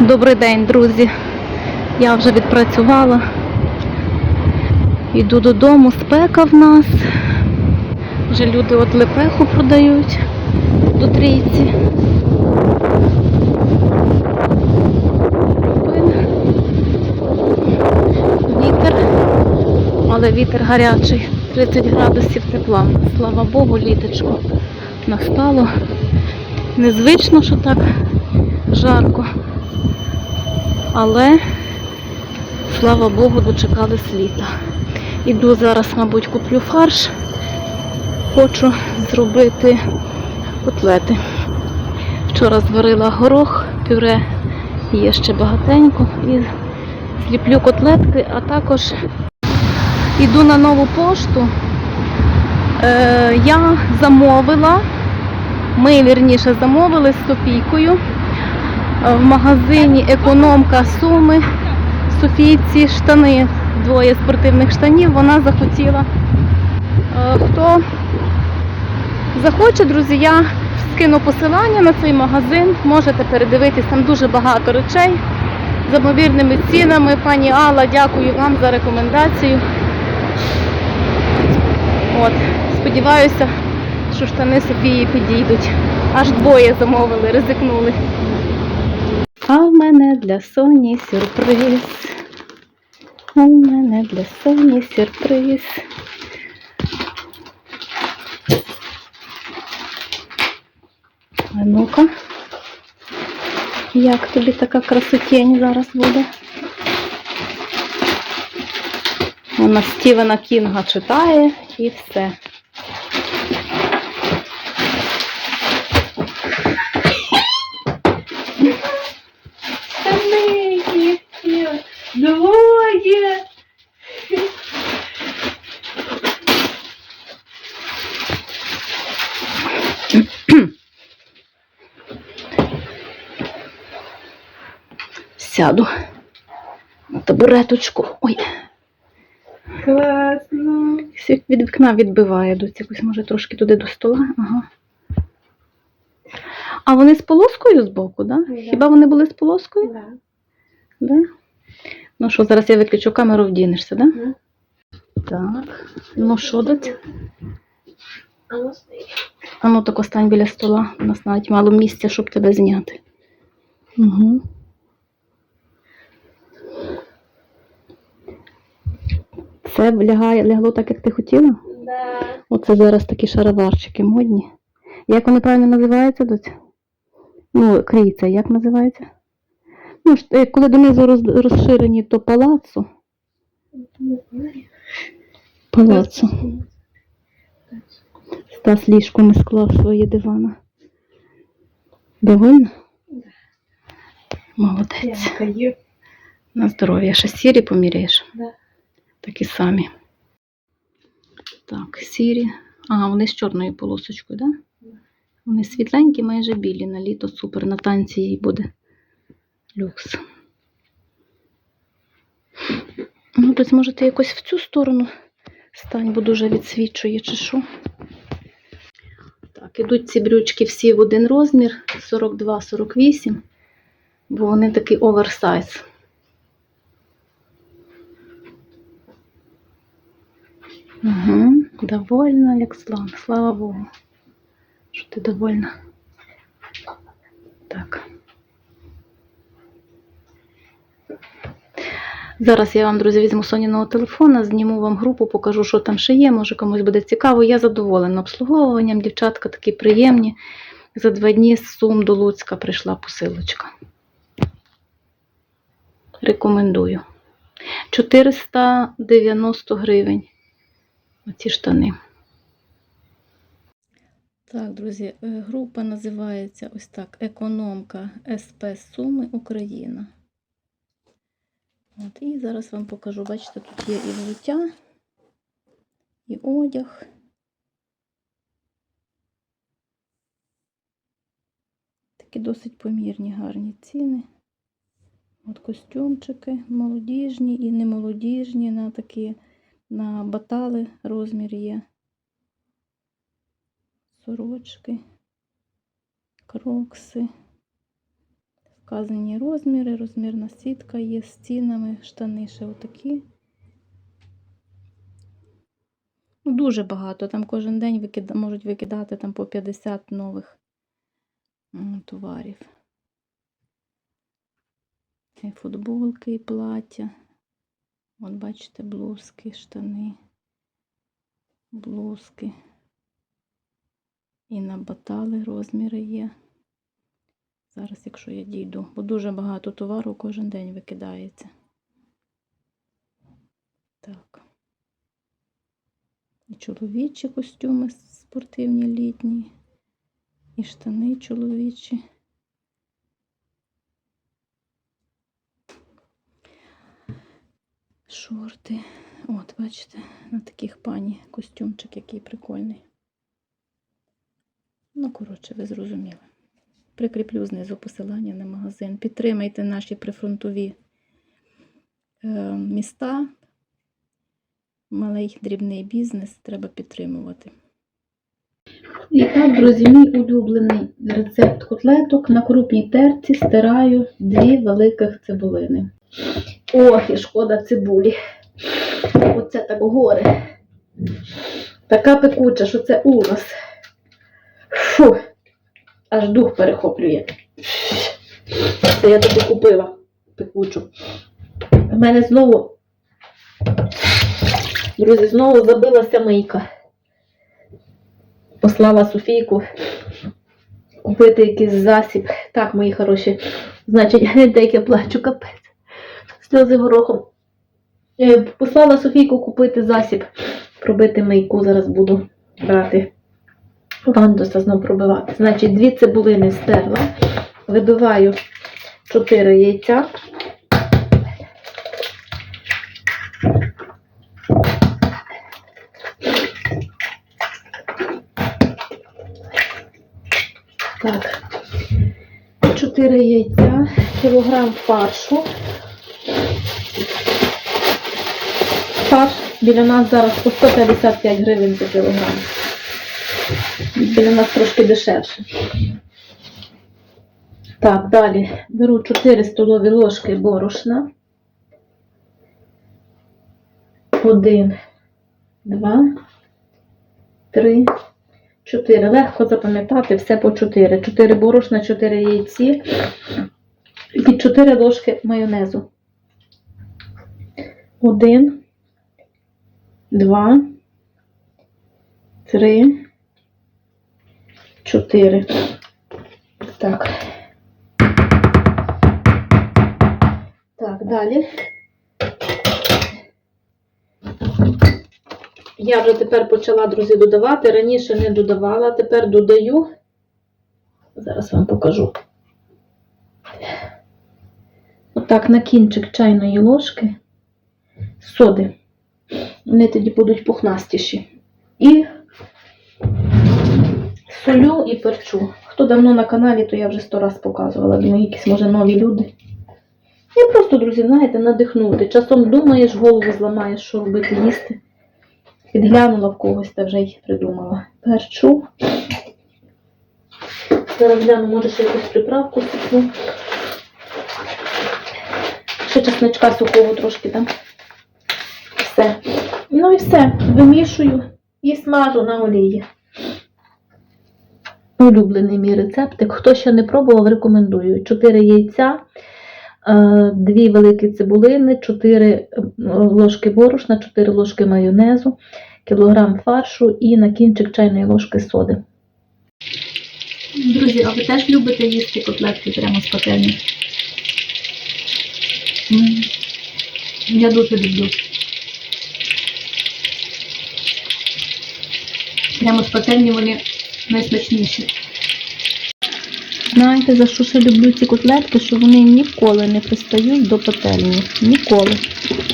Добрий день, друзі. Я вже відпрацювала. Йду додому, спека в нас. Вже люди от лепеху продають до трійці. Вітер, але вітер гарячий, 30 градусів тепла. Слава Богу, літочко настало. Незвично, що так жарко. Але, слава Богу, дочекались літа. Іду зараз, мабуть, куплю фарш. Хочу зробити котлети. Вчора зварила горох, пюре є ще багатенько. І зліплю котлетки, а також іду на нову пошту. Е, я замовила, ми вірніше замовили з Софійкою в магазині Економка Суми Софійці штани, двоє спортивних штанів. Вона захотіла. Е, Хто захоче, друзі, я скину посилання на цей магазин. Можете передивитись, там дуже багато речей з обмовірними цінами. Пані Алла, дякую вам за рекомендацію. От, сподіваюся, що штани Софії підійдуть. Аж двоє замовили, ризикнули. А в мене для Соні сюрприз. В мене для Соні сюрприз. А ну-ка. Як тобі така красотень зараз буде? Вона Стівена Кінга читає і все. Сяду на табуреточку. Ой, Классно. світ від вікна відбиває доць якось, може, трошки туди до стола. Ага. А вони з полоскою збоку, да? Да. Хіба вони були з полоскою? Да. Да? Ну що, зараз я виключу камеру, вдінешся, да? Мгм. Так. Ну що? А ну. А ну так остань біля стола. У нас навіть мало місця, щоб тебе зняти. Угу. Все лягає, лягло так, як ти хотіла? Да. Оце зараз такі шароварчики модні. Як вони правильно називаються, доця? Ну, крійця, як називається? Ну, е, коли донизу роз- розширені, то знаю. Палацо. Стас ліжко не склав своє дивана. Довольна? Молодець. На здоров'я. Ще сірі поміряєш? Да. Такі самі. Так, сірі. Ага, вони з чорною полосочкою, так? Да? Вони світленькі, майже білі. На літо супер. На танці їй буде люкс. Ну, десь може ти якось в цю сторону стань, бо дуже відсвічує, чи що. Так, ідуть ці брючки всі в один розмір 42-48, бо вони такий оверсайз. Угу, довольна, як слон. Слава Богу, що ти довольна. Так. Зараз я вам, друзі, візьму Соніного телефона, зніму вам групу, покажу, що там ще є. Може комусь буде цікаво. Я задоволена обслуговуванням. Дівчатка такі приємні. За два дні з Сум до Луцька прийшла посилочка. Рекомендую. 490 гривень. Оці штани. Так, друзі, е, група називається ось так: Економка СП Суми Україна. От, і зараз вам покажу. Бачите, тут є і взуття, і одяг. Такі досить помірні, гарні ціни. От костюмчики молодіжні і немолодіжні, на такі на батали розмір є. Сорочки, крокси. Вказані розміри, розмірна сітка є з цінами, штани ще отакі. Ну, дуже багато. Там кожен день викида... можуть викидати там по 50 нових товарів. І футболки, і плаття. От бачите, блузки, штани, блузки. І на батали розміри є. Зараз, якщо я дійду, бо дуже багато товару кожен день викидається. Так. І чоловічі костюми спортивні літні, і штани чоловічі. Шорти. От, бачите, на таких пані костюмчик, який прикольний. Ну, коротше, ви зрозуміли. Прикріплю знизу посилання на магазин. Підтримайте наші прифронтові е, міста. Малий дрібний бізнес треба підтримувати. І так, друзі, мій улюблений рецепт котлеток. На крупній терці стираю дві великих цибулини. Ох, і шкода цибулі. Оце так горе. Така пекуча, що це ужас. Фу, аж дух перехоплює. Це я таку купила пекучу. У мене знову, друзі, знову забилася мийка. Послала Софійку купити якийсь засіб. Так, мої хороші. Значить, я плачу, капець. Сльози горохом. Е, Послала Софійку купити засіб. Пробити мийку. Зараз буду брати. Ландоса знов пробивати. Значить, дві цибулини стерла. Вибиваю 4 яйця. Так. 4 яйця, кілограм фаршу. Фарш біля нас зараз по 155 гривень за кілограм. Біля нас трошки дешевше. Так, далі беру 4 столові ложки борошна. Один, два, три, чотири. Легко запам'ятати все по чотири. Чотири борошна, чотири яйці і 4 ложки майонезу. Один, два, три, чотири. Так. Так, далі. Я вже тепер почала, друзі, додавати. Раніше не додавала, тепер додаю. Зараз вам покажу. Отак на кінчик чайної ложки соди. Вони тоді будуть пухнастіші. І солю і перчу. Хто давно на каналі, то я вже сто раз показувала. Думаю, якісь може нові люди. Я просто, друзі, знаєте, надихнути. Часом думаєш, голову зламаєш, що робити, їсти. Підглянула в когось та вже й придумала. Перчу. Зараз гляну, може ще якусь приправку сипну. Ще чесночка сухого трошки там. Все. Ну і все. Вимішую і смажу на олії. Улюблений мій рецептик. Хто ще не пробував, рекомендую. 4 яйця, 2 великі цибулини, 4 ложки борошна, 4 ложки майонезу, кілограм фаршу і на кінчик чайної ложки соди. Друзі, а ви теж любите їсти котлетки прямо з пательні? Я дуже люблю. Прямо з пательні вони найсмачніші. Знаєте, за що ще люблю ці котлетки, що вони ніколи не пристають до пательні. Ніколи.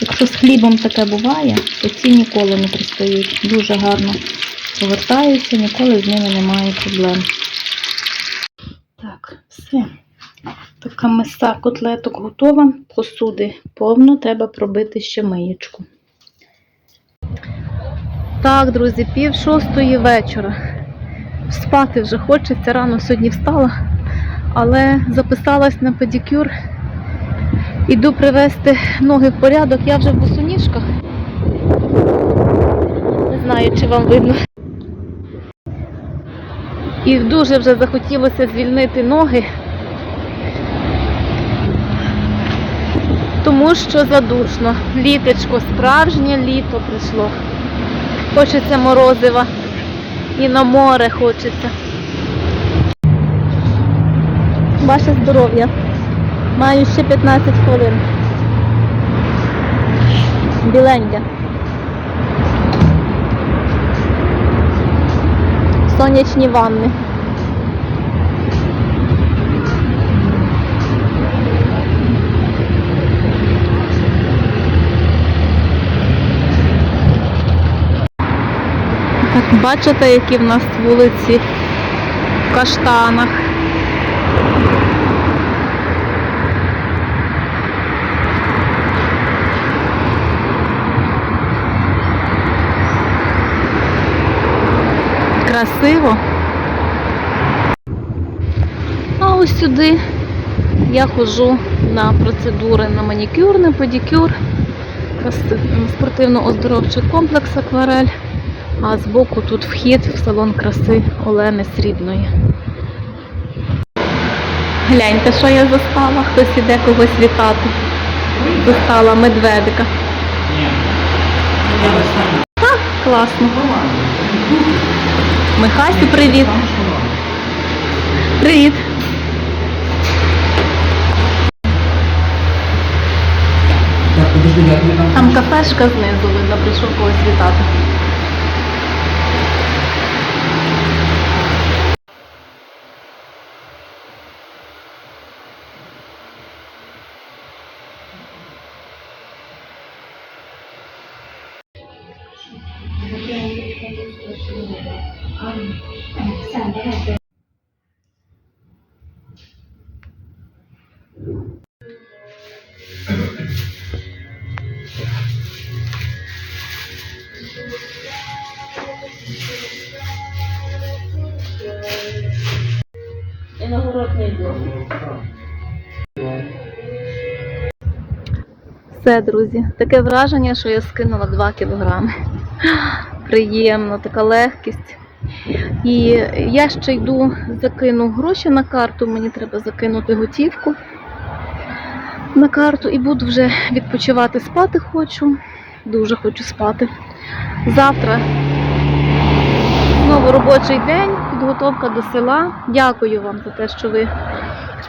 Якщо з хлібом таке буває, то ці ніколи не пристають. Дуже гарно повертаються, ніколи з ними немає проблем. Так, все. Така миса котлеток готова. Посуди повно, треба пробити ще миєчку. Так, друзі, пів шостої вечора. Спати вже хочеться, рано сьогодні встала, але записалась на педикюр. Іду привести ноги в порядок. Я вже в босоніжках. Не знаю, чи вам видно. І дуже вже захотілося звільнити ноги, тому що задушно. Літечко, справжнє літо прийшло. Хочеться морозива. І на море хочеться. Ваше здоров'я. Маю ще 15 хвилин. Біленьке. Сонячні ванни. Бачите, які в нас вулиці в каштанах. Красиво. А ось сюди я ходжу на процедури на манікюр, на педикюр, спортивно-оздоровчий комплекс акварель. А збоку тут вхід в салон краси Олени Срібної. Гляньте, що я застала. Хтось іде когось вітати. Застала медведика. А, класно. Михасю, привіт. Привіт. Там кафешка знизу, видно, прийшов когось вітати. І на город не йду. Все, друзі, таке враження, що я скинула 2 кілограми. Приємно, така легкість. І я ще йду, закину гроші на карту, мені треба закинути готівку на карту і буду вже відпочивати, спати хочу. Дуже хочу спати. Завтра знову робочий день, підготовка до села. Дякую вам за те, що ви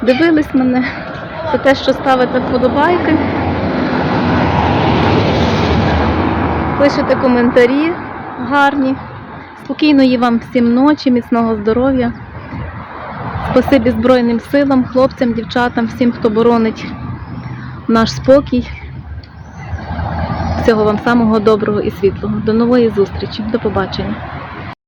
дивились мене, за те, що ставите вподобайки. Пишете коментарі гарні. Спокійної вам всім ночі, міцного здоров'я. Спасибі Збройним силам, хлопцям, дівчатам, всім, хто боронить наш спокій. Всього вам самого доброго і світлого. До нової зустрічі. До побачення.